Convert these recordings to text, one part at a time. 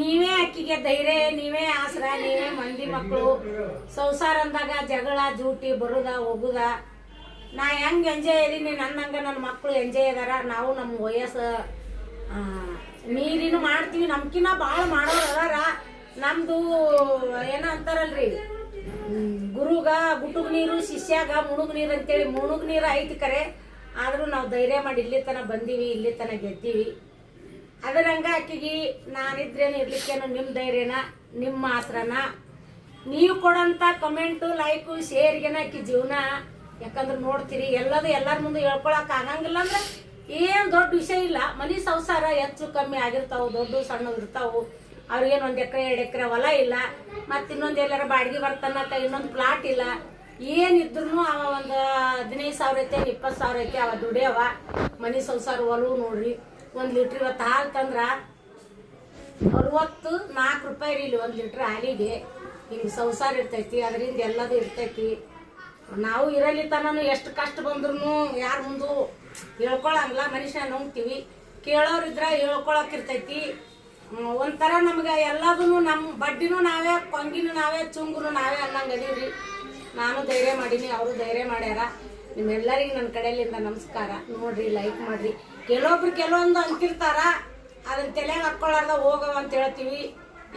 ನೀವೇ ಅಕ್ಕಿಗೆ ಧೈರ್ಯ, ನೀವೇ ಆಸರ, ನೀವೇ ಮಂದಿ ಮಕ್ಕಳು ಸಂಸಾರ ಅಂದಾಗ ಜಗಳ, ಜೂಟಿ, ಬರುದ, ಹೋಗುದ. ನಾ ಹೆಂಗ್ ಎಂಜಾಯ್ ಇದೀನಿ ನನ್ನಂಗ ನನ್ನ ಮಕ್ಕಳು ಎಂಜಾಯ್ ಇದಾರ ನಾವು ನಮ್ಮ ವಯಸ್ಸು ನೀರಿನ ಮಾಡ್ತೀವಿ. ನಮ್ಕಿನ್ನ ಭಾಳ ಮಾಡೋರು ಅದಾರ. ನಮ್ದು ಏನೋ ಅಂತಾರಲ್ರಿ? ಗುರುಗ ಗುಟುಗ್ ನೀರು, ಶಿಷ್ಯಾಗ ಮುಣುಗ್ ನೀರು ಅಂತೇಳಿ ಮುಣುಗ್ ನೀರು ಐತಿ ಕರೆ. ಆದ್ರೂ ನಾವು ಧೈರ್ಯ ಮಾಡಿ ಇಲ್ಲಿ ತನಕ ಬಂದೀವಿ ಇಲ್ಲಿ ತನಕ ಗೆದ್ದೀವಿ. ಅದರಂಗ ಆಕಿಗೆ ನಾನಿದ್ರೇನು ಇರ್ಲಿಕ್ಕೇನು ನಿಮ್ಮ ಧೈರ್ಯನ ನಿಮ್ಮ ಮಾತ್ರನ. ನೀವು ಕೊಡಂತ ಕಮೆಂಟು ಲೈಕು ಶೇರ್ಗೆನ ಆಕಿ ಜೀವನ. ಯಾಕಂದ್ರೆ ನೋಡ್ತೀರಿ, ಎಲ್ಲದು ಎಲ್ಲರ ಮುಂದೆ ಹೇಳ್ಕೊಳಕ್ ಆಗಂಗಿಲ್ಲ ಅಂದ್ರೆ ಏನು ದೊಡ್ಡ ವಿಷಯ ಇಲ್ಲ. ಮನಿ ಸಂಸಾರ ಹೆಚ್ಚು ಕಮ್ಮಿ ಆಗಿರ್ತಾವೆ, ದೊಡ್ಡ ಸಣ್ಣ ಇರ್ತಾವು. ಅವ್ರಿಗೇನು ಒಂದು ಎಕರೆ, ಎರಡು ಎಕರೆ ಹೊಲ ಇಲ್ಲ. ಮತ್ತೆ ಇನ್ನೊಂದು ಎಲ್ಲಾರ ಬಾಡಿಗೆ ಬರ್ತಾನಕ ಇನ್ನೊಂದು ಪ್ಲಾಟ್ ಇಲ್ಲ. ಏನಿದ್ರು ಅವ ಒಂದು ಹದಿನೈದು ಸಾವಿರ ಐತೆ ಇಪ್ಪತ್ತು ಸಾವಿರ ಐತೆ, ಅವ ದುಡಿಯವ. ಮನಿ ಸಂಸಾರ ಒಲವು ನೋಡ್ರಿ. ಒಂದ್ ಲೀಟ್ರ್ ಇವತ್ತು ಹಾಲು ತಂದ್ರೆ ಅರವತ್ತು ನಾಲ್ಕು ರೂಪಾಯಿ ರೀ ಇಲ್ಲಿ ಒಂದು ಲೀಟ್ರ್ ಹಾಲಿಗೆ. ಹಿಂಗೆ ಸಂಸಾರ ಇರ್ತೈತಿ ಅದರಿಂದ ಎಲ್ಲದು ಇರ್ತೈತಿ. ನಾವು ಇರಲಿ ತನೂ ಎಷ್ಟು ಕಷ್ಟ ಬಂದ್ರು ಯಾರ ಮುಂದು ಹೇಳ್ಕೊಳಂಗಿಲ್ಲ. ಮನುಷ್ಯ ನುಂಗ್ತೀವಿ ಕೇಳೋರಿದ್ರ ಹೇಳ್ಕೊಳಕ್ ಇರ್ತೈತಿ. ಹ್ಮ್, ಒಂಥರ ನಮ್ಗೆ ಎಲ್ಲದೂ ನಮ್ಮ ಬಡ್ಡಿನೂ ನಾವೇ ಕೊಂಗಿನೂ ನಾವೇ ಚುಂಗುನು ನಾವೇ ಅನ್ನಂಗೆ ಅದೀವ್ರಿ. ನಾನು ಧೈರ್ಯ ಮಾಡೀನಿ ಅವರು ಧೈರ್ಯ ಮಾಡ್ಯಾರ. ನಿಮ್ಮೆಲ್ಲರಿಗೂ ನನ್ನ ಕಡೆಯಲ್ಲಿಂದ ನಮಸ್ಕಾರ. ನೋಡಿರಿ ಲೈಕ್ ಮಾಡ್ರಿ. ಕೆಲವೊಬ್ರು ಕೆಲವೊಂದು ಅಂತಿರ್ತಾರ ಅದನ್ನ ತಲೆಗೆ ಹಾಕೊಳ್ಳಾರ್ದ ಹೋಗವ ಅಂತ ಹೇಳ್ತೀವಿ.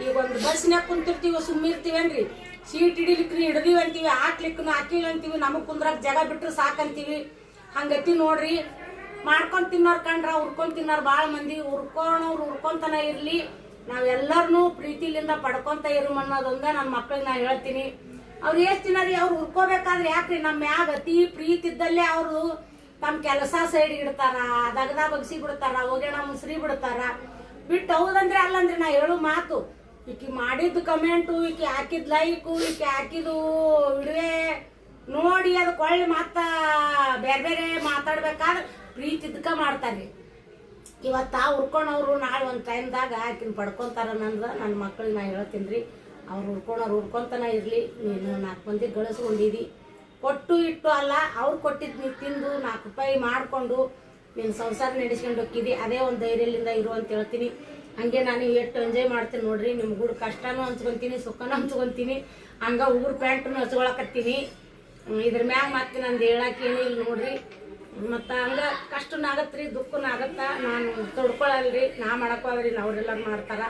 ಈಗ ಒಂದು ಬಸ್ನ್ಯಾಗ ಕುಂತಿರ್ತೀವಿ ಸುಮ್ಮಿರ್ತೀವೇನ್ರಿ ಸೀಟ್ ಹಿಡಿಲಿಕ್ರಿ ಹಿಡಿದೀವಿ ಅಂತೀವಿ ಹಾಕ್ಲಿಕ್ಕೂ ಹಾಕಿಲ್ಲ ಅಂತೀವಿ, ನಮಗೆ ಕುಂದ್ರಾಗ ಜಾಗ ಬಿಟ್ಟರೆ ಸಾಕಂತೀವಿ. ಹಂಗತಿ ನೋಡ್ರಿ. ಮಾಡ್ಕೊಂಡು ತಿನ್ನೋರು ಕಂಡ್ರ ಉರ್ಕೊಂಡ್ ತಿನ್ನೋರ್ ಭಾಳ ಮಂದಿ. ಉರ್ಕೊಳೋರು ಉರ್ಕೊಂತನ ಇರ್ಲಿ. ನಾವೆಲ್ಲರನ್ನೂ ಪ್ರೀತಿಲಿಂದ ಪಡ್ಕೊಂತ ಇರು ಅನ್ನೋದೊಂದ ನನ್ನ ಮಕ್ಳಿಗೆ ನಾ ಹೇಳ್ತೀನಿ. ಅವ್ರು ಎಷ್ಟ್ ದಿನ ರೀ ಅವ್ರು ಉರ್ಕೋಬೇಕಾದ್ರೆ ಯಾಕ್ರಿ? ನಮ್ಮ ಮ್ಯಾಗ ಅತಿ ಪ್ರೀತಿ ಇದ್ದಲ್ಲೇ ಅವರು ತಮ್ಮ ಕೆಲಸ ಸೈಡ್ ಇಡ್ತಾರ, ದಗದ ಬಗ್ಸಿ ಬಿಡ್ತಾರ, ಹೋಗ್ಯಾಣ ಮುಸ್ರಿ ಬಿಡ್ತಾರ. ಬಿಟ್ಟು ಹೌದಂದ್ರೆ ಅಲ್ಲಂದ್ರೆ ನಾ ಹೇಳು ಮಾತು. ಈಕಿ ಮಾಡಿದ್ದು ಕಮೆಂಟು, ಈಕಿ ಹಾಕಿದ್ ಲೈಕು, ಈಕಿ ಹಾಕಿದು ಇಡುವೆ. ನೋಡಿ ಅದು ಕೊಳ್ಳಿ ಮತ್ತ ಬೇರೆ ಬೇರೆ ಮಾತಾಡ್ಬೇಕಾದ್ರೆ ಪ್ರೀತಿ ಇದ್ಕ ಮಾಡ್ತಾರ್ರಿ. ಇವತ್ತು ಆ ಉರ್ಕೊಂಡವ್ರು ನಾಳೆ ಒಂದು ಟೈಮ್ದಾಗ ಆಕಿನ ಪಡ್ಕೊಂತಾರ ನಂದು ನನ್ನ ಮಕ್ಕಳು ನಾ ಹೇಳ್ತೀನಿ ರೀ ಅವ್ರು ಉರ್ಕೊಂಡವ್ರು ಉರ್ಕೊಂತನ ಇರಲಿ, ನೀನು ನಾಲ್ಕು ಮಂದಿ ಗಳಿಸ್ಕೊಂಡಿದಿ. ಕೊಟ್ಟು ಇಟ್ಟು ಅಲ್ಲ, ಅವ್ರು ಕೊಟ್ಟಿದ್ದು ನೀವು ತಿಂದು ನಾಲ್ಕು ರೂಪಾಯಿ ಮಾಡಿಕೊಂಡು ನೀನು ಸಂಸಾರ ನಡೆಸ್ಕೊಂಡು ಹೋಗಿದ್ದಿ ಅದೇ ಒಂದು ಧೈರ್ಯದಿಂದ ಇರು ಅಂತ ಹೇಳ್ತೀನಿ. ಹಂಗೆ ನಾನು ಎಷ್ಟು ಎಂಜಾಯ್ ಮಾಡ್ತೀನಿ ನೋಡ್ರಿ ನಿಮ್ಮ ಗುಡ್ ಕಷ್ಟನೂ ಹಂಚ್ಕೊತೀನಿ, ಸುಖನೂ ಹಂಚ್ಕೊತೀನಿ, ಹಂಗೆ ಊರು ಪ್ಯಾಂಟನ್ನು ಹಚ್ಕೊಳಕತ್ತೀನಿ. ಇದ್ರ ಮ್ಯಾಗ ಮತ್ತೆ ನಂದು ಹೇಳಕ್ಕೆ ಏನೂ ಇಲ್ಲ ನೋಡ್ರಿ. ಮತ್ತು ಹಂಗ ಕಷ್ಟನ ರೀ ದುಃಖನೂ ಆಗತ್ತಾ, ನಾನು ತೊಡ್ಕೊಳಲ್ರಿ, ನಾ ಮಾಡಕ್ ಹೋದ್ರಿ ಅವ್ರೆಲ್ಲರೂ ಮಾಡ್ತಾರ.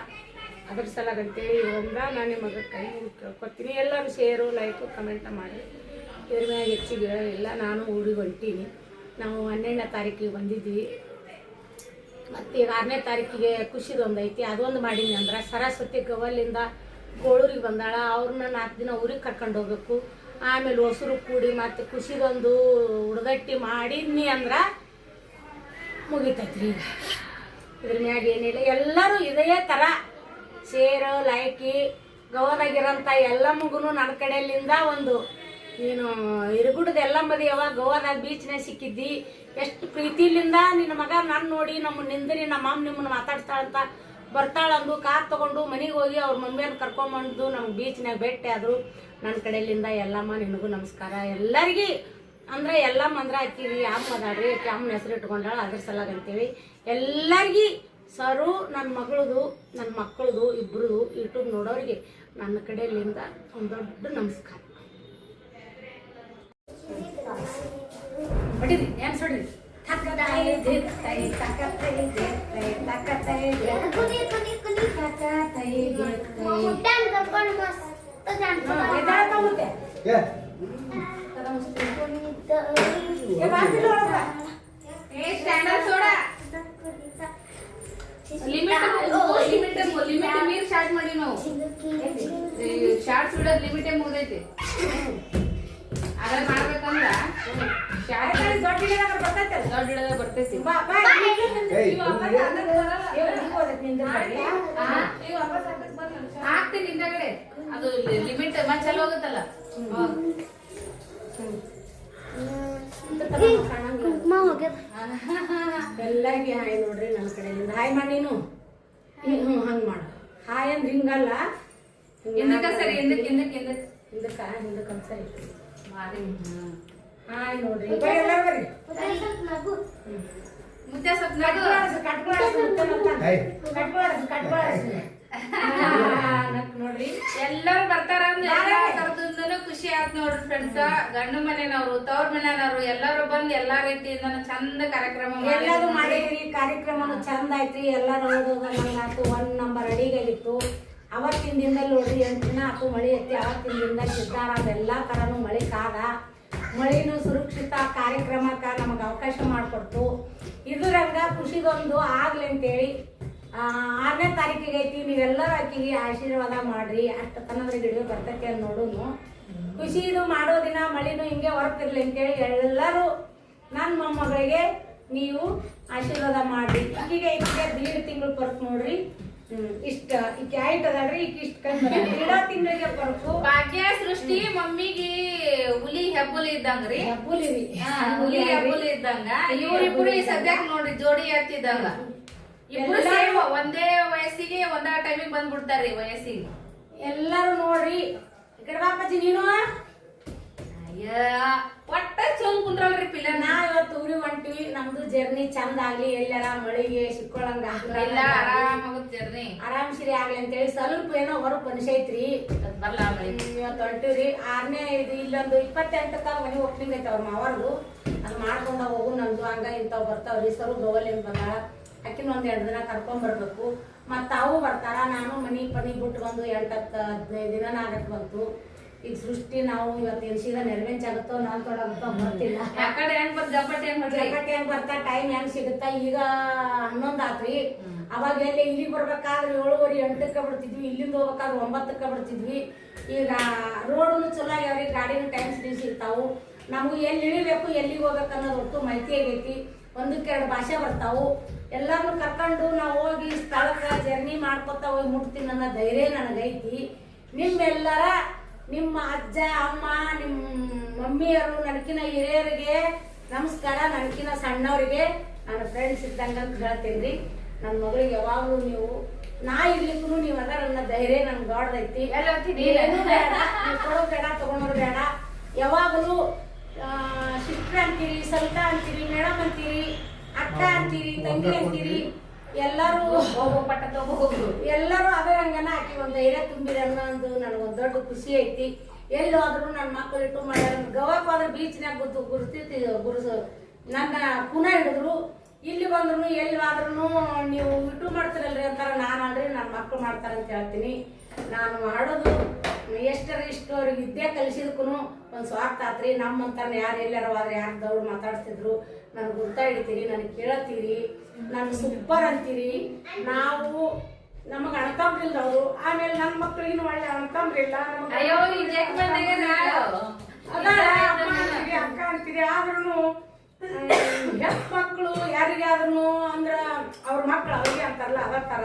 ಅದ್ರ ಸಲಗಂತೇಳಿ ಇವಾಗ ನಾನು ನಿಮಗೆ ಕೈ ಕೇಳ್ಕೊತೀನಿ. ಎಲ್ಲರೂ ಶೇರು ಲೈಕು ಕಮೆಂಟ್ ಮಾಡಿ ಇದ್ರ ಮ್ಯಾಗ ಹೆಚ್ಚಿಗೆ ಇಲ್ಲ ನಾನು ಊರಿಗೆ ಹೊಂಟೀನಿ. ನಾವು ಹನ್ನೆರಡನೇ ತಾರೀಕಿಗೆ ಬಂದಿದ್ವಿ. ಮತ್ತು ಈಗ ಆರನೇ ತಾರೀಕಿಗೆ ಖುಷಿದೊಂದು ಐತಿ. ಅದೊಂದು ಮಾಡೀನಿ ಅಂದ್ರೆ ಸರಸ್ವತಿ ಗವಲ್ಲಿಂದ ಗೋಳೂರಿಗೆ ಬಂದಾಳ. ಅವ್ರನ್ನ ನಾಲ್ಕು ದಿನ ಊರಿಗೆ ಕರ್ಕೊಂಡು ಹೋಗ್ಬೇಕು. ಆಮೇಲೆ ಹೊಸರು ಕೂಡಿ ಮತ್ತು ಖುಷಿದೊಂದು ಹುಡುಗಟ್ಟಿ ಮಾಡಿದ್ನಿ ಅಂದ್ರೆ ಮುಗಿತೈತ್ರಿ ಈಗ. ಇದ್ರ ಮ್ಯಾಗ ಏನಿಲ್ಲ. ಎಲ್ಲರೂ ಇದೇ ಥರ ಶೇರು ಲೈಕಿ ಗೌರಾಗಿರೋಂಥ ಎಲ್ಲ ಮಗುನು ನನ್ನ ಕಡೆಯಲ್ಲಿಂದ ಒಂದು ನೀನು ಇರುಗುಡದ ಎಲ್ಲ ಮದಿ ಯಾವಾಗ ಗೋವಾದಾಗ ಬೀಚ್ನಾಗ ಸಿಕ್ಕಿದ್ದಿ? ಎಷ್ಟು ಪ್ರೀತಿಲಿಂದ ನಿನ್ನ ಮಗ ನಾನು ನೋಡಿ ನಮ್ಮ ನಿಂದ್ರಿ, ನಮ್ಮ ಅಮ್ಮ ನಿಮ್ಮನ್ನ ಮಾತಾಡ್ತಾಳಂತ ಬರ್ತಾಳಂದು, ಕಾರ್ ತಗೊಂಡು ಮನೆಗೆ ಹೋಗಿ ಅವ್ರ ಮಮ್ಮಿಯನ್ನ ಕರ್ಕೊಂಬಂದು ನಮ್ಗೆ ಬೀಚ್ನಾಗ ಭೇಟಿ ಆದ್ರು ನನ್ನ ಕಡೆಯಿಂದ ಎಲ್ಲಮ್ಮ ನಿನಗೂ ನಮಸ್ಕಾರ. ಎಲ್ಲರಿಗೂ ಅಂದ್ರೆ ಎಲ್ಲಮ್ಮ ಅಂದ್ರೆ ಆಕಿರಿ ಅಮ್ಮ ಅದಾಳ್ರಿ, ಆಕಿ ಅಮ್ಮನ ಹೆಸರು ಇಟ್ಕೊಂಡಾಳ, ಅದ್ರ ಸಲಾಗ ಅಂತೀವಿ ಎಲ್ಲರಿಗೂ ಸರು ನನ್ನ ಮಗಳದು ನನ್ನ ಮಕ್ಕಳದು, ಇಬ್ರದು ಯೂಟ್ಯೂಬ್ ನೋಡೋರಿಗೆ ನನ್ನ ಕಡೆಯಿಂದ ಒಂದು ದೊಡ್ಡ ನಮಸ್ಕಾರ. ಏ, ಬಾಗಿಲು ಒಳಗ. ಲಿಮಿಟ್ ಲಿಮಿಟ್ ಮೀರ್ ಸ್ಟಾರ್ಟ್ ಮಾಡಿ ನಾವು ಶಾರ್ಟ್ಸ್ ಬಿಡೋದು ಲಿಮಿಟ್ ಮುಗ್ದೈತಿ ಅದ್ರ ಮಾಡ್ಬೇಕಂದ್ರ ಹಾಕ್ತೀನಿ ಹಿಂದಗಡೆ. ಅದು ಲಿಮಿಟ್ ಮತ್ತೆ ಚಲೋ ಕಾಣಂಗಿಲ್ಲ. ಎಲ್ಲರಿಗೆ ಹಾಯ್ ನೋಡ್ರಿ ನನ್ನ ಕಡೆಯಿಂದ. ಹಾಯ್ ಮಾಡಿ ನೀನು. ಹ್ಞೂ ಹಂಗೆ ಮಾಡು. ಹಾಯ್ ಅಂದ್ರೆ ಹಿಂಗಲ್ಲ. ಹಿಂದಕ್ಕೆ ಸರಿ ಹಿಂದಕ್ಕೆ ಹಿಂದಕ್ಕೆ ಹಿಂದಕ್ಕೆ ಹಿಂದಕ್ಕ ಹಿಂದಕ್ಕೆ ಸರಿ ಮಾರಿ ಹ್ಮ್. ಹಾಯ್ ನೋಡ್ರಿ ಎಲ್ಲರೂ ಬರ್ರಿ ಮುದ್ದೆ ಸ್ವಲ್ಪ ನಕ್ ನೋಡ್ರಿ ಎಲ್ಲರೂ ಬರ್ತಾರ ಅಂದ್ರೆ ಖುಷಿ ಆಯ್ತು ನೋಡ್ರಿ ಫ್ರೆಂಡ್ಸ್ ಗಂಡು ಮನೆಯವರು ತವ್ರ ಮನೆಯವರು ಎಲ್ಲರೂ ಬಂದು ಎಲ್ಲಾ ರೀತಿಯಿಂದ ಚಂದ ಕಾರ್ಯಕ್ರಮ ಎಲ್ಲರೂ ಮಾಡಿದ್ರು. ಕಾರ್ಯಕ್ರಮ ಚಂದ ಐತ್ರಿ ಎಲ್ಲರೂ ಓದೋದ ನಂಗಾತು ಒನ್ ನಂಬರ್ ಅಡಿಗಾಗಿತ್ತು. ಅವತ್ತಿನ ದಿನದಲ್ಲಿ ನೋಡ್ರಿ ಎಂಟು ದಿನ ಆತು ಮಳಿ ಐತಿ. ಅವತ್ತಿನ ದಿನದಲ್ಲಿ ಸಿದ್ದಾರ ಎಲ್ಲಾ ತರನು ಮಳಿ ಕಾದ ಮಳಿನು ಸುರಕ್ಷಿತ ಕಾರ್ಯಕ್ರಮಕ್ಕೆ ನಮಗೆ ಅವಕಾಶ ಮಾಡಿಕೊಡ್ತು. ಇದರಂಗ ಖುಷಿದೊಂದು ಆಗ್ಲಿ ಅಂತೇಳಿ ಆರನೇ ತಾರೀಕಿಗೆ ಐತಿ, ನೀವೆಲ್ಲರೂ ಆಕಿಗೆ ಆಶೀರ್ವಾದ ಮಾಡ್ರಿ. ಅಷ್ಟು ತನ್ನದ್ರ ಗಿಡ ಬರ್ತೈತಿ ನೋಡುನು. ಖುಷಿ ಇದು ಮಾಡೋ ದಿನ ಮಳಿನೂ ಹಿಂಗೆ ಹೊರತಿರ್ಲಿ ಅಂತೇಳಿ ಎಲ್ಲರೂ ನನ್ನ ಮೊಮ್ಮಗಳಿಗೆ ನೀವು ಆಶೀರ್ವಾದ ಮಾಡ್ರಿ. ಈಗೀಗ ಈಗೀಗ ದೀಡ್ ತಿಂಗಳು ಬರ್ತು ನೋಡ್ರಿ. ಇಷ್ಟ. ಈಕೆ ಆಯ್ತದಲ್ರಿ ಈಕೆ ಇಷ್ಟ ಕಮ್ಮಿ ದೀಡ ತಿಂಗಳಿಗೆ ಪರ್ಕು ಭಾಗ್ಯ ಸೃಷ್ಟಿ ಮಮ್ಮಿಗೆ ಹುಲಿ ಹೆಬ್ಬುಲಿ ಇದ್ದಂಗ್ರಿ. ಬುಲಿವಿ ಹಾ, ಹುಲಿ ಹೆಬ್ಬುಲಿ ಇದ್ದಂಗ. ಇವ್ರಿಬ್ರು ಈ ಸದ್ಯಕ್ಕೆ ನೋಡ್ರಿ ಜೋಡಿ ಎತ್ತಿದ್ದಂಗ ಇಬ್ರು ಸೇಮ್ ಒಂದೇ ವಯಸ್ಸಿಗೆ ಒಂದ ಟೈಮಿಗೆ ಬಂದ್ಬಿಡ್ತಾರ್ರಿ ವಯಸ್ಸಿಗೆ. ಎಲ್ಲಾರು ನೋಡ್ರಿ. ಈ ಕಡೆ ಬಾಪಾಜಿ ನೀನು? ಒಟ್ಟ ಚೊಲ್ ಕುಂದ್ರಲ್ರಿ ಪಿಲ್ಲರ್. ನಾ ಇವತ್ತು ಊರಿ ಹೊಂಟಿವಿ. ನಮ್ದು ಜರ್ನಿ ಚಂದ ಆಗ್ಲಿ ಎಲ್ಲಾರ ಮಳಿಗೆ ಸಿಕ್ಕೊಳಂಗ ಇಲ್ಲ ಆರಾಮಾಗುತ್ತೆ ಜರ್ನಿ ಆರಾಮ್ ಸಿರಿ ಆಗ್ಲಿ ಅಂತೇಳಿ ಸ್ವಲ್ಪ ಏನೋ ಹೊರಗ್ ಮನುಷ್ಯೈತ್ರಿ ಬರ್ಲ ಇವತ್ತು ಹೊಂಟಿವ್ರಿ. ಆರನೇ ಇದು ಇಲ್ಲೊಂದು ಇಪ್ಪತ್ತೆಂಟಕ್ಕ ಮನೆ ಓಪನಿಂಗ್ ಐತೆ ಅವ್ರ ಮಾವರ್ದು. ಅದು ಮಾಡ್ಕೊಂಡ ಹೋಗು ನಮ್ದು ಹಂಗ ಇಂಥವ್ ಬರ್ತಾವ್ರಿ. ಸರು ಗೋವಲಿಂದ ಬಂದಾಳ. ಅಕ್ಕಿನ ಒಂದ್ ಎರಡು ದಿನ ಕರ್ಕೊಂಡ್ ಬರ್ಬೇಕು. ಮತ್ತ ಅವು ಬರ್ತಾರ ನಾನು ಮನಿ ಪನಿ ಬಿಟ್ಟು ಬಂದು ಎಂಟತ್ತು ಹದಿನೈದು ದಿನ ಆಗತ್ ಬಂತು. ಈಗ ಸೃಷ್ಟಿ ನಾವು ಇವತ್ತು ಎಲ್ಸಿದ ನೆರವೇಂಚ್ ಆಗುತ್ತೋ ನಾನ್ ತೊಡಗುತ್ತೋ ಗೊತ್ತಿಲ್ಲ ಯಾಕಡೆ ಹೆಂಗ್ ಬರ್ತ ಹೆಂಗ್ ಜಗಕ್ಕೆ ಹೆಂಗ್ ಬರ್ತಾ ಟೈಮ್ ಹೆಂಗ್ ಸಿಗುತ್ತಾ ಈಗ ಹನ್ನೊಂದ್ ಆತ್ರಿ ಅವಾಗ ಎಲ್ಲಿ ಇಲ್ಲಿಗೆ ಬರ್ಬೇಕಾದ್ರೆ ಏಳುವರೆ ಎಂಟಕ್ಕೆ ಬಿಡ್ತಿದ್ವಿ ಇಲ್ಲಿಂದ ಹೋಗ್ಬೇಕಾದ್ರೆ ಒಂಬತ್ತಕ್ಕೆ ಬಿಡ್ತಿದ್ವಿ. ಈಗ ರೋಡ್ನು ಚಲೋ ಆಗ್ಯಾವ್ರಿ ಗಾಡಿನ ಟೈಮ್ ಸರಿ ಸಿಗ್ತಾವು. ನಮಗೂ ಎಲ್ಲಿ ಇಳಿಬೇಕು ಎಲ್ಲಿಗೆ ಹೋಗ್ಬೇಕು ಅನ್ನೋದು ಒಟ್ಟು ಮಾಹಿತಿ ಆಗೈತಿ. ಒಂದಕ್ಕೆ ಎರಡು ಭಾಷೆ ಬರ್ತಾವು. ಎಲ್ಲರನ್ನು ಕರ್ಕೊಂಡು ನಾವು ಹೋಗಿ ಸ್ಥಳಕ್ಕೆ ಜರ್ನಿ ಮಾಡ್ಕೊತಾ ಹೋಗಿ ಮುಟ್ತೀನಿ ಅನ್ನೋ ಧೈರ್ಯ ನನಗೈತಿ. ನಿಮ್ಮೆಲ್ಲರ ನಿಮ್ಮ ಅಜ್ಜ ಅಮ್ಮ ನಿಮ್ಮ ಮಮ್ಮಿಯರು ನನಕಿನ ಹಿರಿಯರಿಗೆ ನಮಸ್ಕಾರ ನನಕಿನ ಸಣ್ಣವರಿಗೆ. ನನ್ನ ಫ್ರೆಂಡ್ಸ್ ಇದ್ದಂಗ ಅಂತ ಹೇಳ್ತೀನಿ ನನ್ನ ಮಗಳಿಗೆ ಯಾವಾಗಲೂ ನೀವು ನಾ ಇರ್ಲಿಕ್ಕೂ ನೀವು ಅದ ನನ್ನ ಧೈರ್ಯ ನನ್ಗೆ ದೊಡ್ಡದೈತಿ ಎಲ್ಲ ಕೊಡೋ ಬೇಡ ತಗೊಂಡ್ರು ಬೇಡ. ಯಾವಾಗಲೂ ಶಿಫ್ಟ್ ಅಂತೀರಿ ಸಲ್ಕ ಅಂತೀರಿ ಮೇಡಮ್ ಅಂತೀರಿ ಅಕ್ಕ ಅಂತೀರಿ ತಂಗಿ ಅಂತೀರಿ ಎಲ್ಲರೂ ಎಲ್ಲರೂ ಅದೇ ಹಂಗನ ಆಕಿ ಒಂದು ಧೈರ್ಯ ಒಂದು ನನಗೆ ನನಗೊಂದು ದೊಡ್ಡ ಖುಷಿ ಐತಿ. ಎಲ್ಲಿ ಹೋದ್ರು ನನ್ನ ಮಕ್ಕಳು ಇಟ್ಟು ಮಾಡ್ಯಾರ. ಗವಾಕ್ ಹೋದ್ರೆ ಬೀಚ್ನಾಗ ಗುರ್ತು ಗುರುತಿ ಗುರುಸು ನನ್ನ ಕುನ ಹಿಡಿದ್ರು. ಇಲ್ಲಿ ಬಂದ್ರು ಎಲ್ಲಿ ಆದ್ರೂ ನೀವು ಇಟ್ಟು ಮಾಡ್ತೀರಲ್ರಿ ಅಂತಾರೆ. ನಾನು ಅಲ್ರಿ ನನ್ನ ಮಕ್ಕಳು ಮಾಡ್ತಾರೆ ಅಂತ ಹೇಳ್ತೀನಿ. ನಾನು ಮಾಡೋದು ಎಷ್ಟರ ಇಷ್ಟು ಅವ್ರಿಗೆ ವಿದ್ಯೆ ಕಲಿಸಿದಕ್ಕೂ ಒಂದು ಸ್ವಾರ್ಥ ಆತ್ರಿ. ನಮ್ಮಂತ ಯಾರು ಎಲ್ಲಾರ ಆದ್ರೆ ಯಾರು ದೌಡ್ ಮಾತಾಡ್ತಿದ್ರು. ನನ್ಗೆ ಗುರ್ತಾ ಇಡ್ತೀರಿ ನನಗೆ ಕೇಳತ್ತೀರಿ ನಾನು ಸೂಪರ್ ಅಂತೀರಿ. ನಾವು ನಮಗ ಅವರು ಆಮೇಲೆ ನನ್ನ ಮಕ್ಳಿಗಿನ ಒಳ್ಳೆ ಅಣ್ತಂಬ್ರಿಲ್ಲ ಅಯ್ಯೋ ಅದಾರ ಅಕ್ಕ ಅಂತೀರಿ. ಆದ್ರೂ ಹೆತ್ ಮಕ್ಕಳು ಯಾರಿಗಾದ್ರೂ ಅಂದ್ರ ಅವ್ರ ಮಕ್ಳು ಅವ್ರಿಗೆ ಅಂತಾರಲ್ಲ ಅದ ತರ.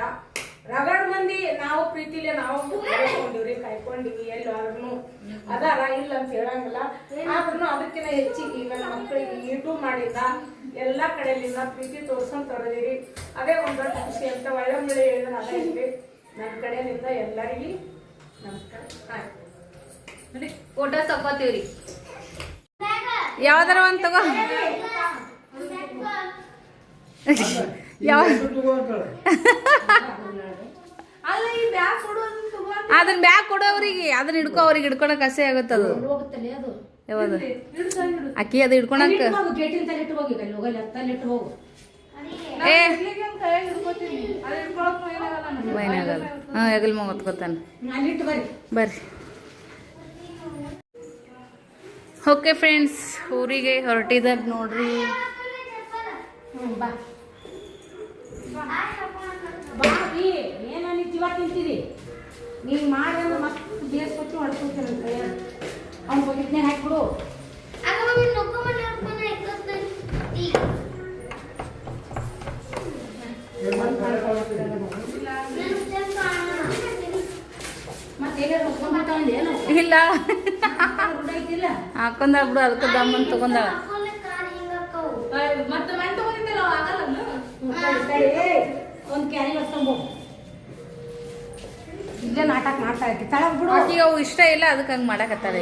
ರಗಡ್ ಮಂದಿ ನಾವು ಪ್ರೀತಿಲೆ ನಾವು ಕಾಯ್ಕೊಂಡಿವ್ರಿ ಕಾಯ್ಕೊಂಡಿವಿ ಎಲ್ಲಾರು ಅದಾರ ಇಲ್ಲ ಅಂತ ಹೇಳಂಗಿಲ್ಲ ಆದ್ರೂ ಅದಕ್ಕಿಂತ ಹೆಚ್ಚಿಗೆ ಈಗ ನಮ್ಮ ಮಕ್ಕಳಿಗೆ ಯೂಟ್ಯೂಬ್ ಮಾಡಿದ್ದ ಎಲ್ಲಾ ಕಡೆಯಲ್ಲಿಂದ ಪ್ರೀತಿ ತೋರ್ಸಂತ ಹೊರದಿರಿ ಅದೇ ಒಂದ್ ದೊಡ್ಡ ಖುಷಿ ಅಂತ ಒಳ್ಳೆ ಒಳ್ಳೆ ಹೇಳಿದ್ರೆ ಅದೇ ನನ್ನ ಕಡೆಯಿಂದ ಎಲ್ಲರಿಗೂ ನಮಸ್ಕಾರ ಆಯ್ತು ಫೋಟೋ ತಗೋತೀವ್ರಿ ಯಾವ್ದಾರ ಒಂದ್ ತಗೋ ಯಾವ ಅದನ್ನ ಬ್ಯಾಗ್ ಕೊಡು ಅವ್ರಿಗೆ. ಅದನ್ನ ಹಿಡ್ಕೊ ಅವ್ರಿಗೆ ಹಿಡ್ಕೊಳಕ್ ಅಸೆ ಆಗುತ್ತದ ಯಾವ್ದು ಅಕ್ಕಿ ಅದು ಹಿಡ್ಕೊಳಕ್ ಏ. ಮೈನಾಗಲ್ಲ ಹಾ ಹೆಗಲ್ ಮಗ ಹೊತ್ಕೊತಾನ. ಅಲ್ಲಿಟ್ಟು ಬರ್ರಿ. ಬರ್ರಿ. ಓಕೆ ಫ್ರೆಂಡ್ಸ್ ಊರಿಗೆ ಹೊರಟಿದಾಗ ನೋಡ್ರಿ. ಬಾ. ಬಾ ರೀ ಏನು ನೀವು ಜೀವ ತಿಂತೀರಿ? ನೀವು ಮಾಡಿ ಅಂದ್ರೆ ಮಸ್ತ್ ಬೇಸ್ಕೊಟ್ಟು ಹೊಡ್ಕೊತೀರ ಅವ್ನ ಬಗಿಟ್ನೆ ಹಾಕ್ಬಿಡು. ಮತ್ತೆ ಏನಾದ್ರು ಹೊತ್ಕೊಂಡ್ಬಿಟ್ಟಾವ ಏನು ಇಲ್ಲ. ಹಾಕೊಂಡ ಬಿಡು ಅದಕ್ಕೆ ದಮ್ಮನ್ ತಗೊಂಡಾಳ ಮತ್ತೆ ಮನೆ ತಗೊಂಡಿದ್ದಲ್ಲ ಆಗಲ್ಲ ಒಂದು ಕ್ಯಾರಿ ಹೊತ್ಕೊಂಬೋ ಇಲ್ಲೇ ನಾಟಕ ತಳಗ್ ಬಿಡು ಆಕಿಗೆ ಅವು ಇಷ್ಟ ಇಲ್ಲ ಅದಕ್ಕೆ ಹಂಗೆ ಮಾಡಾಕತ್ತಾರೆ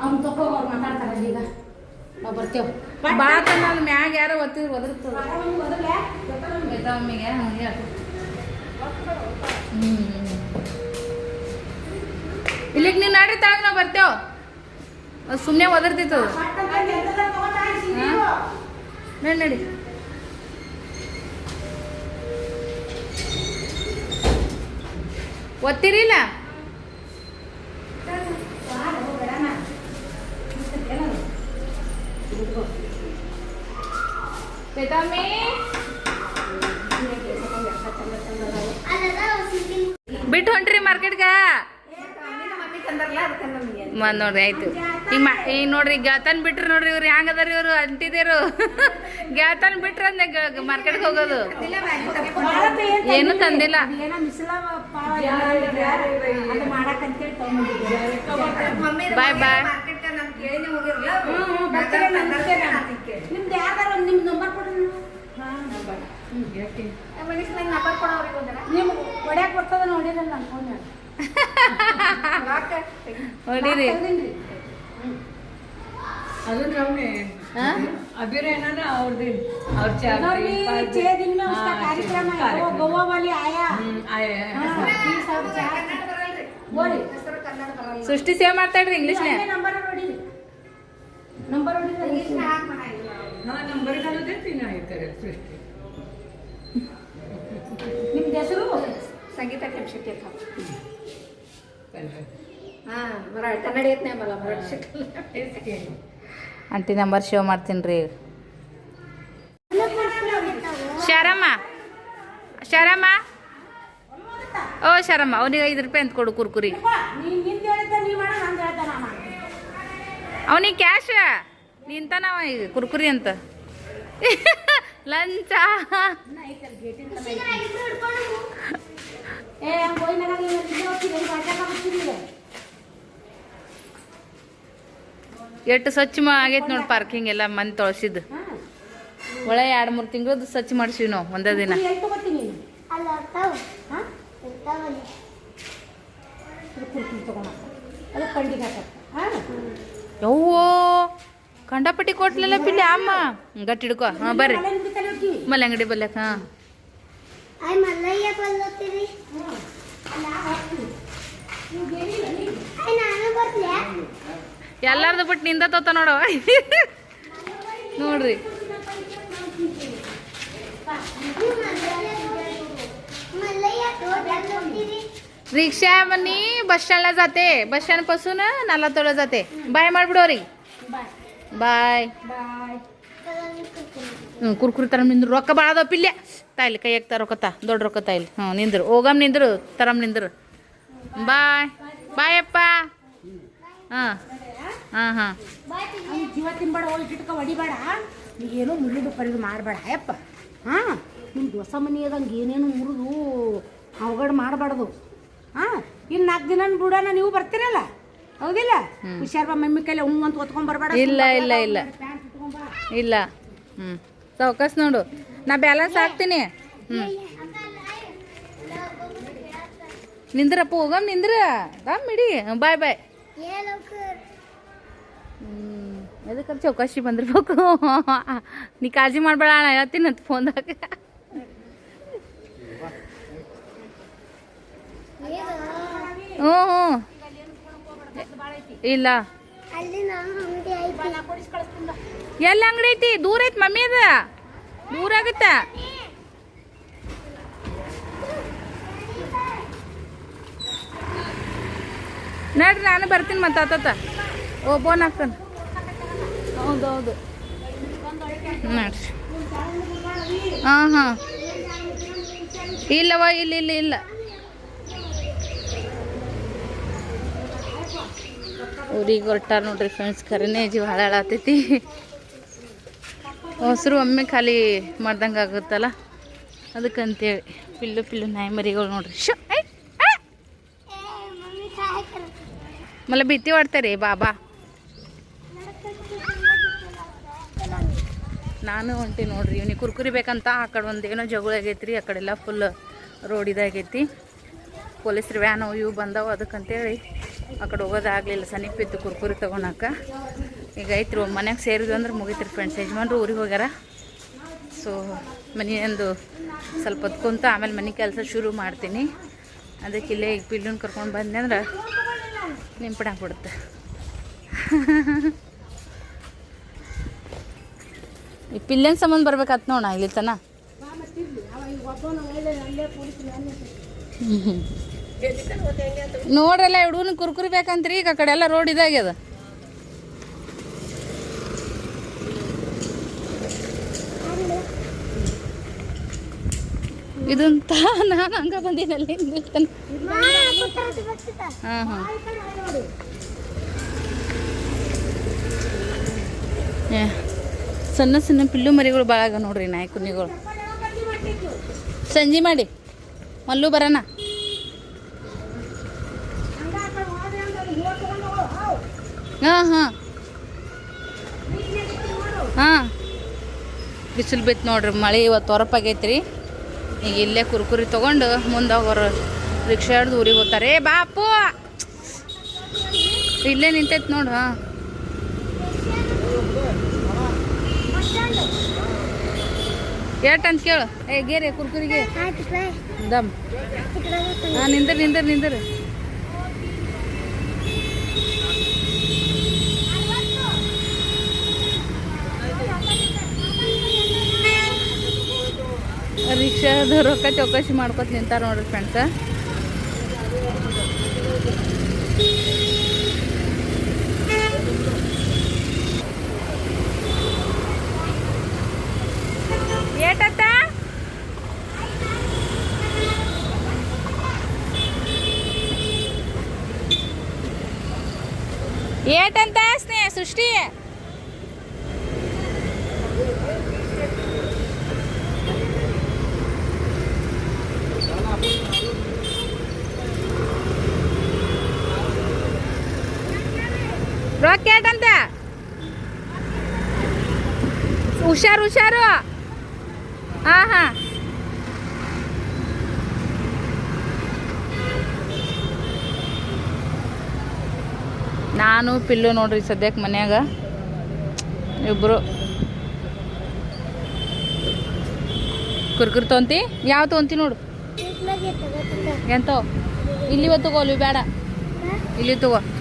ಅವ್ನು ತಕೋ ಅವ್ರು ಮಾತಾಡ್ತಾರ ಈಗ ನಾವು ಬರ್ತೇವೆ ತನ ಅಲ್ಲಿ ಮ್ಯಾಗ ಯಾರೋ ಒತ್ತಿದ್ರು ಒದರ್ತದ ಮಮ್ಮಿಗೆ ಹಂಗೆ ಹ್ಞೂ ಇಲ್ಲಿಗೆ ನೀನು ನಡ್ರಿ ತಾಗ ನಾವು ಬರ್ತೇವೆ ಅದು ಸುಮ್ಮನೆ ಒದರ್ತಿತ್ತು ನಡಿ ನಡಿ ಒತ್ತಿರಿಲ್ಲ? ಪೇತಾಮಿ ಬಿಟ್ಟು ಹೊಂಟ್ರಿ ಮಾರ್ಕೆಟ್ಗ. ಮತ್ ನೋಡ್ರಿ ಆಯ್ತು. ಈಗ ಮಾ ಈಗ ನೋಡ್ರಿ ಗ್ಯಾತನ್ ಬಿಟ್ರಿ ನೋಡ್ರಿ ಇವ್ರು ಹೆಂಗ್ ಅದಾರ ಇವ್ರು ಅಂಟಿದೇರು ಗ್ಯಾತನ್ ಬಿಟ್ರ ಮಾರ್ಕೆಟ್ ಮಾರ್ಕೆಟ್ಗೆ ಹೋಗೋದು. ಏನು ತಂದಿಲ್ಲ. ಬಾಯ್ ಬಾಯ್. ನಿಮ್ದು ಯಾವ್ದಾರ ನಿಮ್ ನಂಬರ್ ಕೊಡ್ರಿ ನಿಮ್ಗೆ ಹೊಡ್ಯಾಕ್ ಬರ್ತದ ನೋಡಿರಲ್ಲ ನಾನು ಫೋನ್ ಹೊಡಿರಿ ಗೋವಾ ವಾಲಿ ಆಯಾ. ಸೃಷ್ಟಿ ಸೇವ್ ಮಾತಾಡ್ರಿ ಇಂಗ್ಲಿಷ್ ಇಂಗ್ಲಿಷ್ ನಂಬರ್ ತಿನ್ನ ಸೃಷ್ಟಿ. ನಿಮ್ದು ಹೆಸರು? ಸಂಗೀತ ಕೆಂಪ್ ಆಂಟಿ ನಂಬರ್ ಶೋ ಮಾಡ್ತೀನಿ ರೀ ಶರಮ್ಮ ಶರಮ್ಮ. ಓ, ಶರಮ್ಮ, ಅವನಿಗೆ ಐದು ರೂಪಾಯಿ ಅಂತ ಕೊಡು ಕುರ್ಕುರಿ. ಅವನಿಗೆ ಕ್ಯಾಶ ನಿಂತಾನವ ಕುರ್ಕುರಿ ಅಂತ. ಲಂಚ. ಏ ನೀನು ಹೋಗ್ತೀನಿ ಎಷ್ಟು ಸ್ವಚ್ಛ ಮಾ- ಆಗೈತೆ ನೋಡಿ ಪಾರ್ಕಿಂಗ್ ಎಲ್ಲ ಮಂದಿ ತೊಳಸಿದ್ದು ಒಳ್ಳೆ ಎರಡು ಮೂರು ತಿಂಗಳದ್ದು ಸ್ವಚ್ಛ ಮಾಡಿಸಿವಿ ನಾವು ಒಂದೇ ದಿನ. ಯವ್ವೋ ಕಂಡಪಟ್ಟಿ ಕೊಟ್ಲಲ್ಲ ಪಿಲ್ಲಿ ಅಮ್ಮ. ಗಟ್ಟಿ ಹಿಡ್ಕೊ. ಹಾಂ ಬರ್ರಿ. ಮಲ್ಲಂಗಡಿ ಹೋಗ್ತೀವಿ ಅಂಗಡಿ ಬಲ್ಯಾಕ ಹಾಂ. ಎಲ್ಲಾರ್ದು ಬಿಟ್ಟು ನಿಂದ ತೋತ ನೋಡವ ನೋಡ್ರಿ मल्लय्या रोड होती रिक्षा मनी बस स्टँडला जाते बस स्टँड पासून नालातोला जाते बाय ಮಾಡ್ಬಿಡೋರಿ ಬಾಯ್ ಹ್ಞೂ ಕುರ್ಕುರಿ ತರಮ್ ನಿಂದ್ರು ರೊಕ್ಕ ಭಾಳ ಅದಾವ ಪಿಲ್ಯ ತಾಯಿಲಿ ಕೈ ಹಾಕ್ತಾ ರೊಕ್ಕ ತಾ ದೊಡ್ಡ ರೊಕ್ಕ ತಾಯಿಲಿ. ಹ್ಞೂ ನಿಂದ್ರು. ಹೋಗಮ್ ನಿಂದ್ರು ತರಮ್ ನಿಂದ್ರು. ಬಾಯ್. ಬಾಯಪ್ಪ. ಅಪ್ಪ ಹಾಂ ಹಾಂ. ಹಾಂ ಜೀವ ತಿನ್ಬೇಡ ಹೋಗಿ ಇಟ್ಕ ಹೊಡಿಬೇಡ. ಏನೋ ಮುರಿದು ಪರಿದು ಮಾಡಬೇಡ. ಯಪ್ಪ ಹಾಂ ನಿಮ್ಮ ದೋಸ ಮನೆ ಅದಂಗೆ ಏನೇನು ಮುರಿದು ಅವಘಡ ಮಾಡಬಾರ್ದು. ಹಾಂ ಇನ್ನು ನಾಲ್ಕು ದಿನ ಬಿಡೋಣ ನೀವು ಬರ್ತೀರಲ್ಲ? ಹೌದಿಲ್ಲ? ಹುಷಾರ್ ಬಾ ಮಮ್ಮಿ ಕೈಲಿ ಹ್ಞೂ ಅಂತ ಒತ್ಕೊಂಡ್ ಬರಬೇಡ. ಇಲ್ಲ ಇಲ್ಲ ಇಲ್ಲ. ಇಲ್ಲ. ಹ್ಞೂ ಸಾವಕಾಶ ನೋಡು. ನಾ ಬ್ಯಾಲೆನ್ಸ್ ಹಾಕ್ತೀನಿ. ಹ್ಞೂ ನಿಂದ್ರಪ್ಪ ಹೋಗಮ್ ನಿಂದ್ರ. ಬಾಮ್ ಇಡಿ. ಬಾಯ್ ಬಾಯ್ ಅದಕ್ಕೆ ಚೌಕಾಶಿ ಬಂದಿರ್ಬೇಕು? ನೀ ಕಾಳಜಿ ಮಾಡ್ಬೇಡ ಅಣ್ಣ, ಹೇಳ್ತೀನಿ ಅಂತ ಫೋನ್ದಾಗ ಹ್ಞೂ ಹ್ಞೂ ಇಲ್ಲ. ಎಲ್ಲ ಅಂಗಡಿ ಐತಿ? ದೂರ ಐತಿ ಮಮ್ಮಿ ಅದ. ದೂರ ಆಗುತ್ತ ನಡ್ರಿ, ನಾನು ಬರ್ತೀನಿ ಮತ್ತೆ ಆತತ. ಓ ಬೋನ್ ಹಾಕ್ತಾನೆ. ಹೌದು ಹೌದು ನಡ್ರಿ. ಹಾಂ ಹಾಂ. ಇಲ್ಲವ ಇಲ್ಲ ಇಲ್ಲ ಇಲ್ಲ. ಊರಿಗೆ ಹೊರಟಾರ ನೋಡ್ರಿ ಫ್ರೆಂಡ್ಸ್ ಕರೆನೇ ಜೀವ ಹಾಳಾಳತೈತಿ ಹಸರು ಒಮ್ಮೆ ಖಾಲಿ ಮಾಡ್ದಂಗೆ ಆಗುತ್ತಲ್ಲ? ಅದಕ್ಕಂತೇಳಿ. ಪಿಲ್ಲು ಪಿಲ್ಲು, ನಾಯಿ ಮರಿಗಳು ನೋಡ್ರಿ. ಶೋ ಮಲ್ಲ ಬಿತ್ತಿ ಹೊಡ್ತಾರೆ ಬಾಬಾ ನಾನು ಹೊಂಟಿ ನೋಡ್ರಿ, ಇವನಿಗೆ ಕುರ್ಕುರಿ ಬೇಕಂತ ಆ ಕಡೆ ಒಂದು ಏನೋ ಜಗಳ ಆ ಕಡೆಲ್ಲ ಫುಲ್ ರೋಡ್ ಇದಾಗೈತಿ. ಪೊಲೀಸ್ರು ವ್ಯಾನು ಇವು ಬಂದವು ಅದಕ್ಕಂತೇಳಿ ಆ ಕಡೆ ಹೋಗೋದಾಗಲಿಲ್ಲ ಸನಿಪಿತ್ತು ಕುರ್ಕುರಿ ತೊಗೊಳಕ ಈಗ ಐತ್ರಿ ಮನೆಗೆ ಸೇರಿದ್ವಿ ಅಂದ್ರೆ ಮುಗಿತ್ರಿ ಫ್ರೆಂಡ್ಸ್ ಯಜಮಾನ್ರು ಊರಿಗೆ ಹೋಗ್ಯಾರ. ಸೊ ಮನೆಯೊಂದು ಸ್ವಲ್ಪ ಹೊತ್ಕೊಂತ ಆಮೇಲೆ ಮನೆ ಕೆಲಸ ಶುರು ಮಾಡ್ತೀನಿ. ಅದಕ್ಕೆ ಇಲ್ಲೇ ಈಗ ಪಿಲ್ಲುನ್ ಕರ್ಕೊಂಡು ಬಂದೆ ಅಂದ್ರೆ ನಿಂಪಡಾಕ್ಬಿಡುತ್ತೆ ಈ ಪಿಲ್ಲನ್ ಸಂಬಂಧ ಬರ್ಬೇಕಾತ್ ನೋಡ ಇಲ್ಲಿ ತನ ನೋಡ್ರಲ್ಲ, ಹುಡುಗನ ಕುರ್ಕುರಿ ಬೇಕಂತ್ರಿ, ಈಗ ಆ ಕಡೆ ಎಲ್ಲ ರೋಡ್ ಇದಾಗ್ಯದ ಇದಂತ ನಾನು ಹಂಗ ಬಂದಿನಲ್ಲಿ ಹಾಂ ಹಾಂ. ಸಣ್ಣ ಸಣ್ಣ ಪಿಲ್ಲು ಮರಿಗಳು ಭಾಳ ಆಗ ನೋಡ್ರಿ ನಾಯಿ ಕುನ್ನಿಗಳು ಸಂಜೆ ಮಾಡಿ, ಮಲ್ಲು ಬರೋಣ. ಹಾಂ ಹಾಂ. ಹಾಂ. ಬಿಸಿಲು ಬಿತ್ತು ನೋಡ್ರಿ ಮಳೆ ಇವತ್ತು ಹೊರಪಾಗೈತೆ ರೀ ಈಗ ಇಲ್ಲೇ ಕುರ್ಕುರಿ ತೊಗೊಂಡು ಮುಂದೆ ಹೋಗೋರು ರಿಕ್ಷಾ ಹಿಡ್ದು ಊರಿಗೆ ಹೋಗ್ತಾರೆ. ಬಾಪು! ಇಲ್ಲೇ ನಿಂತೈತೆ ನೋಡು ಹಾಂ. ಏಟ್ ಅಂತ ಕೇಳು. ಏ ಗೇರಿ ಕುರ್ಕುರಿಗೆ. ದಮ್. ಹಾಂ ನಿಂದ್ರ ನಿಂದ್ರ ನಿಂದ್ರ. ರಿಕ್ಷಾದ ರೊಕ್ಕ ಚೌಕಾಶಿ ಮಾಡ್ಕೊತ ನಿಂತಾರ ನೋಡ್ರಿ ಫ್ರೆಂಡ್ಸ ಏಟತ್ತ? ಏಟಂತ ಸ್ನೇಹ ಸೃಷ್ಟಿ? ರೊಕ್ಕ ಅಂತ ಹುಷಾರು ಹುಷಾರು. ಹಾ ಹಾ. ನಾನು ಪಿಲ್ಲು ನೋಡ್ರಿ ಸದ್ಯಕ್ಕೆ ಮನ್ಯಾಗ. ಇಬ್ಬರು ಕುರ್ಕುರ್ ತೊಂತಿ? ಯಾವ ತೊಂತಿ ನೋಡು. ಎಂತೋ. ಇಲ್ಲಿ ತಗೋ ಬೇಡ. ಇಲ್ಲಿ ತಗೋ.